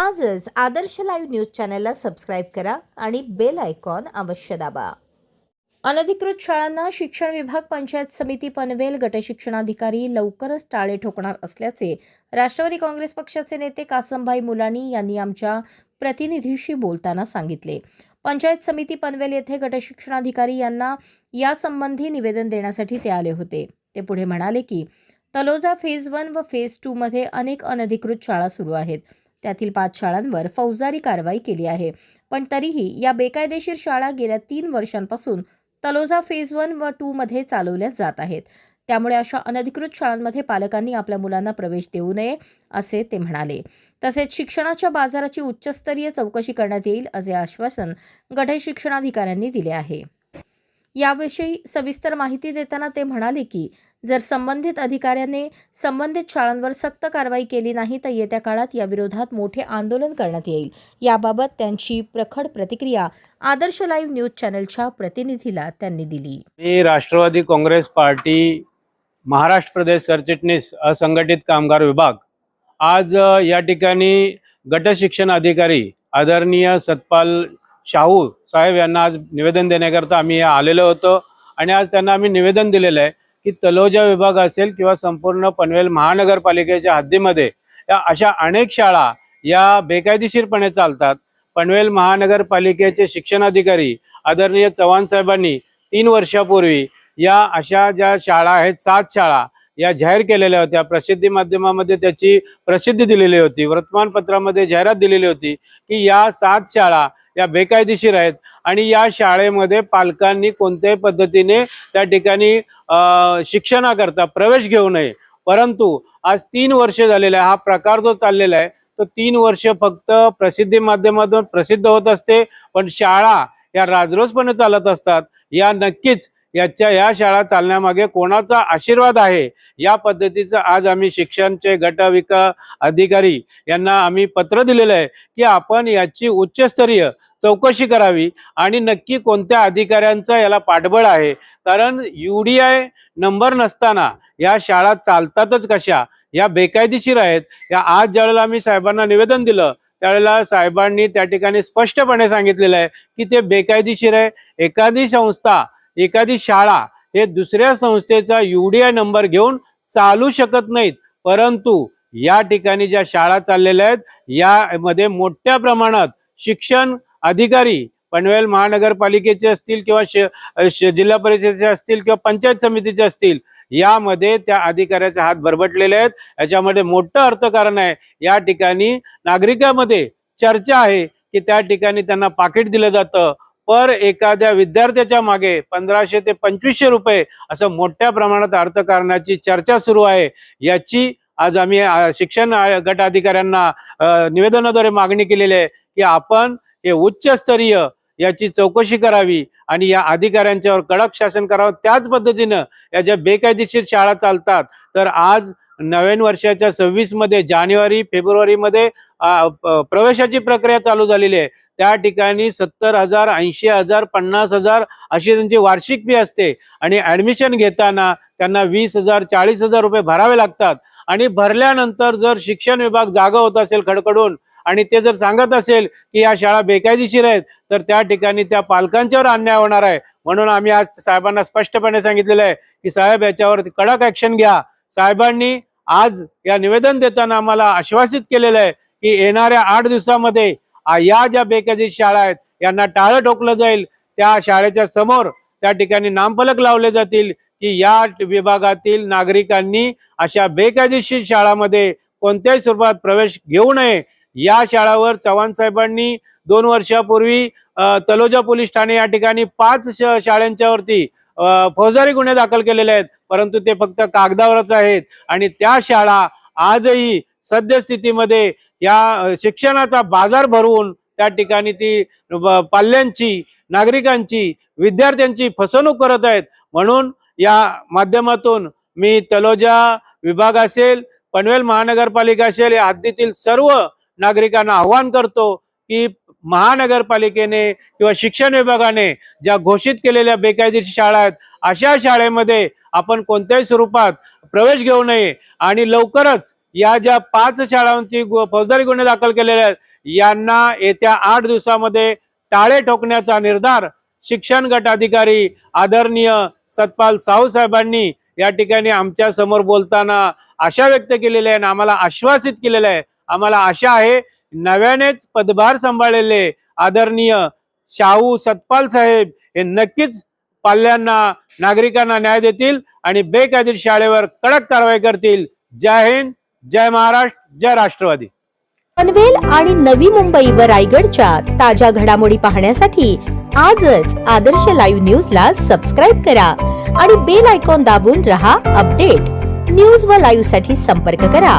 आजच आदर्श live news चॅनलला subscribe करा आणि बेल आयकॉन अवश्य दाबा. अनधिकृत शाळांना शिक्षण विभाग पंचायत समिती पनवेल गटशिक्षणाधिकारी लवकरच टाळे ठोकणार असल्याचे राष्ट्रवादी काँग्रेस पक्षाचे नेते कासमभाई मुलानी यांनी आमच्या प्रतिनिधीशी बोलताना सांगितले. पंचायत समिती पनवेल येथे गटशिक्षणाधिकारी यांना यासंबंधी निवेदन देण्यासाठी ते आले होते. ते पुढे म्हणाले की तलोजा फेज वन व फेज टूमध्ये अनेक अनधिकृत शाळा सुरू आहेत. त्यातील पाच शाळांवर फौजदारी कारवाई केली आहे. पण तरीही या बेकायदेशीर शाळा गेल्या तीन वर्षांपासून तलोजा फेज वन व टूमध्ये चालवल्या जात आहेत. त्यामुळे अशा अनधिकृत शाळांमध्ये पालकांनी आपल्या मुलांना प्रवेश देऊ नये असे ते म्हणाले. तसेच शिक्षणाच्या बाजाराची उच्चस्तरीय चौकशी करण्यात येईल असे आश्वासन गढे शिक्षणाधिकाऱ्यांनी दिले आहे. याविषयी सविस्तर माहिती देताना ते म्हणाले की जर संबंधित अधिकाऱ्याने संबंधित शाळांवर सक्त कारवाई केली नाही तर येत्या काळात या विरोधात मोठे आंदोलन करण्यात येईल. याबाबत त्यांची प्रखड प्रतिक्रिया आदर्श लाईव्ह न्यूज चॅनलच्या प्रतिनिधीला त्यांनी दिली. मी राष्ट्रवादी काँग्रेस पार्टी महाराष्ट्र प्रदेश सरचिटणीस असंघटित कामगार विभाग आज या ठिकाणी गटशिक्षण अधिकारी आदरणीय सतपाल शाहू साहेब यांना आज निवेदन देण्याकरता आम्ही आलेलो होतो. आणि आज त्यांना आम्ही निवेदन दिलेलं आहे. की तलोजा विभाग असेल किंवा संपूर्ण पनवेल महानगरपालिकेच्या हद्दीमध्ये या अशा अनेक शाळा या बेकायदेशीरपणे चालतात. पनवेल महानगरपालिकेचे शिक्षणाधिकारी आदरणीय चव्हाण साहेबांनी तीन वर्षापूर्वी या अशा ज्या शाळा आहेत सात शाळा या जाहीर केलेल्या होत्या. प्रसिद्धी माध्यमामध्ये त्याची प्रसिद्धी दिलेली होती. वर्तमानपत्रामध्ये जाहिरात दिलेली होती की या सात शाळा या बेकायदेशीर आहेत. आणि या शाळेमध्ये पालकांनी कोणत्याही पद्धतीने त्या ठिकाणी शिक्षणाकरता प्रवेश घेऊ नये. परंतु आज तीन वर्ष झालेले आहे. हा प्रकार जो चाललेला आहे तो तीन वर्ष फक्त प्रसिद्धी माध्यमातून प्रसिद्ध होत असते. पण शाळा या राजरोसपणे चालत असतात. या नक्कीच याच्या या शाळा चालण्यामागे कोणाचा आशीर्वाद आहे? या पद्धतीचं आज आम्ही शिक्षणचे गट विका अधिकारी यांना आम्ही पत्र दिलेलं आहे की आपण याची उच्चस्तरीय चौकशी करावी आणि नक्की कोणत्या अधिकाऱ्यांचं याला पाठबळ आहे? कारण युडीआय नंबर नसताना या शाळा चालतातच कशा? या बेकायदेशीर आहेत. या आज ज्यावेळेला आम्ही साहेबांना निवेदन दिलं त्यावेळेला साहेबांनी त्या ठिकाणी स्पष्टपणे सांगितलेलं आहे की ते बेकायदेशीर आहे. एखादी संस्था एखादी शाळा हे दुसऱ्या संस्थेचा युडीआय नंबर घेऊन चालू शकत नाहीत. परंतु या ठिकाणी ज्या शाळा चाललेल्या आहेत यामध्ये मोठ्या प्रमाणात शिक्षण अधिकारी पनवेल महानगरपालिकेचे असतील किंवा श- जिल्हा परिषदेचे असतील किंवा पंचायत समितीचे असतील यामध्ये त्या अधिकाऱ्याचे हात भरबटलेले आहेत. याच्यामध्ये मोठं अर्थकारण आहे. या ठिकाणी नागरिकांमध्ये चर्चा आहे की त्या ठिकाणी त्यांना पाकिट दिलं जातं. पर एखाद्या विद्यार्थ्याच्या मागे पंधराशे ते पंचवीसशे रुपये असं मोठ्या प्रमाणात अर्थकारणाची चर्चा सुरू आहे. याची आज आम्ही शिक्षण गट अधिकाऱ्यांना निवेदनाद्वारे मागणी केलेली आहे की आपण हे उच्चस्तरीय याची चौकशी करावी आणि या अधिकाऱ्यांच्यावर कडक शासन करावं. त्याच पद्धतीनं या ज्या बेकायदेशीर शाळा चालतात तर आज नवीन वर्षाच्या सव्वीसमध्ये जानेवारी फेब्रुवारीमध्ये प्रवेशाची प्रक्रिया चालू झालेली आहे. त्या ठिकाणी सत्तर हजार ऐंशी हजार पन्नास हजार अशी त्यांची वार्षिक फी असते. आणि ऍडमिशन घेताना त्यांना वीस हजार चाळीस हजार रुपये भरावे लागतात. आणि भरल्यानंतर जर शिक्षण विभाग जागा होत असेल खडखडून आणि ते जर सांगत असेल की या शाळा बेकायदेशीर आहेत तर त्या ठिकाणी त्या पालकांच्यावर अन्याय होणार आहे. म्हणून आम्ही आज साहेबांना स्पष्टपणे सांगितलेलं आहे की साहेब याच्यावर कडक ऍक्शन घ्या. साहेबांनी आज या निवेदन देताना आम्हाला आश्वासित केलेलं आहे की येणाऱ्या आठ दिवसामध्ये या ज्या बेकायदेशीर शाळा आहेत यांना टाळं ठोकलं जाईल. त्या शाळेच्या समोर त्या ठिकाणी नामफलक लावले जातील की या विभागातील नागरिकांनी अशा बेकायदेशीर शाळामध्ये कोणत्याही स्वरूपात प्रवेश घेऊ नये. या शाळावर चव्हाण साहेबांनी दोन वर्षापूर्वी तलोजा पोलीस ठाणे या ठिकाणी पाच श- शाळांच्या वरती फौजदारी गुन्हे दाखल केलेले आहेत. परंतु ते फक्त कागदावरच आहेत. आणि त्या शाळा आजही सद्यस्थितीमध्ये या शिक्षणाचा बाजार भरवून त्या ठिकाणी ती पाल्यांची नागरिकांची विद्यार्थ्यांची फसवणूक करत आहेत. म्हणून या माध्यमातून मी तलोजा विभाग असेल पनवेल महानगरपालिका असेल या हद्दीतील सर्व नागरिकांना आव्हान करतो की महानगरपालिकेने किंवा शिक्षण विभागाने ज्या घोषित केलेल्या बेकायदेशीर शाळा आहेत अशा शाळेमध्ये आपण कोणत्याही स्वरूपात प्रवेश घेऊ नये आणि लवकरच या ज्या पाच शाळांची फौजदारी गुन्हे दाखल केलेले आहेत यांना येत्या आठ दिवसामध्ये टाळे ठोकण्याचा निर्धार शिक्षण गट अधिकारी आदरणीय सतपाल साहू साहेबांनी या ठिकाणी आमच्यासमोर बोलताना आशा व्यक्त केलेल्या आहे आणि आम्हाला आश्वासित केलेलं आहे आम्हाला आशा आहे नव्यानेच पदभार सांभाळलेले आदरणीय शाहू सतपाल साहेब हे नक्कीच पाल्यांना नागरिकांना न्याय देतील आणि बेकायदेशीर शाळेवर कडक कारवाई करतील. जय हिंद जय महाराष्ट्र जय राष्ट्रवादी. पनवेल आणि नवी मुंबई व रायगडच्या ताज्या घडामोडी पाहण्यासाठी आजच आदर्श लाईव्ह न्यूजला सबस्क्राईब करा आणि बेल आयकॉन दाबून रहा अपडेट न्यूज व लाईव्हसाठी संपर्क करा.